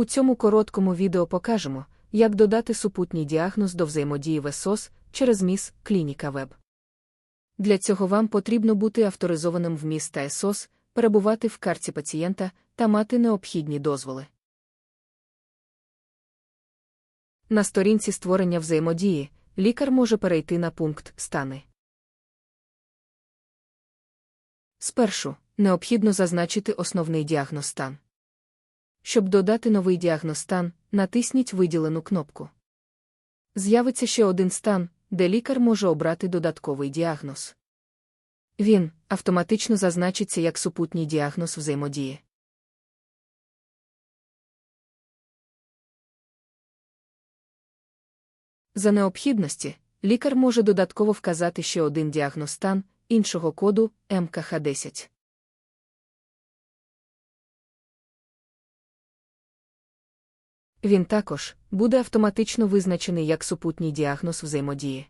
У цьому короткому відео покажемо, як додати супутній діагноз до взаємодії ВСОС через МІС Клініка Веб. Для цього вам потрібно бути авторизованим в МІС та ЕСОС, перебувати в карті пацієнта та мати необхідні дозволи. На сторінці створення взаємодії лікар може перейти на пункт Стани. Спершу необхідно зазначити основний діагноз стан. Щоб додати новий діагноз стан, натисніть виділену кнопку. З'явиться ще один стан, де лікар може обрати додатковий діагноз. Він автоматично зазначиться як супутній діагноз взаємодії. За необхідності, лікар може додатково вказати ще один діагноз стан іншого коду МКХ10. Він також буде автоматично визначений як супутній діагноз взаємодії.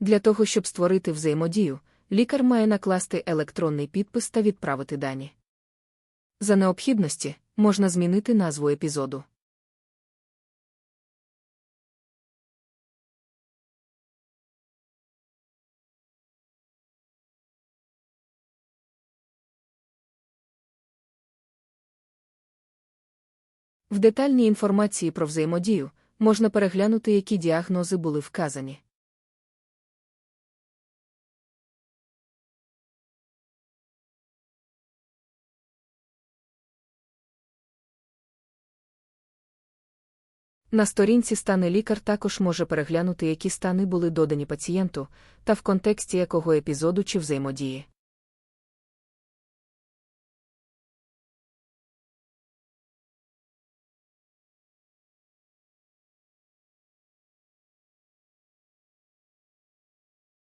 Для того, щоб створити взаємодію, лікар має накласти електронний підпис та відправити дані. За необхідності можна змінити назву епізоду. В детальній інформації про взаємодію можна переглянути, які діагнози були вказані. На сторінці стани лікар також може переглянути, які стани були додані пацієнту, та в контексті якого епізоду чи взаємодії.